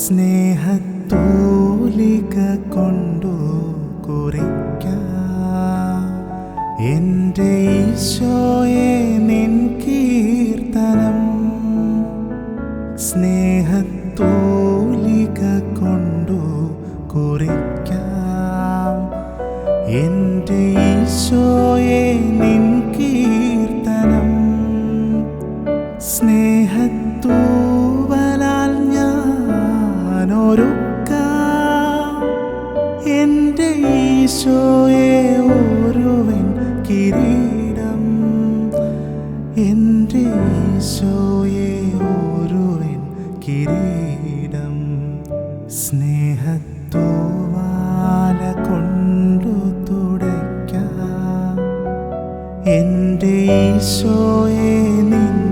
സ്നേഹത്തൂലിക കൊണ്ടു കുറിക്കാം എന്റെ ഈശോയെ നിൻ കീർത്തനം. സ്നേഹത്തൂലിക കൊണ്ടു കുറിക്കാം എന്റെ ഈശോയെ നിൻ കീർത്തനം. സ്നേഹത്തൂവലാൽ ഞാൻ ഒരുക്കാം എന്റെ ഈശോയെ ഒരുവൻ കിരീടം. എന്റെ ഈശോയെ ഒരുവൻ കിരീടം. സ്നേഹത്തോവാല കൊണ്ടു തുടയ്ക്കാം. എന്റെ ഈശോയെ നിൻ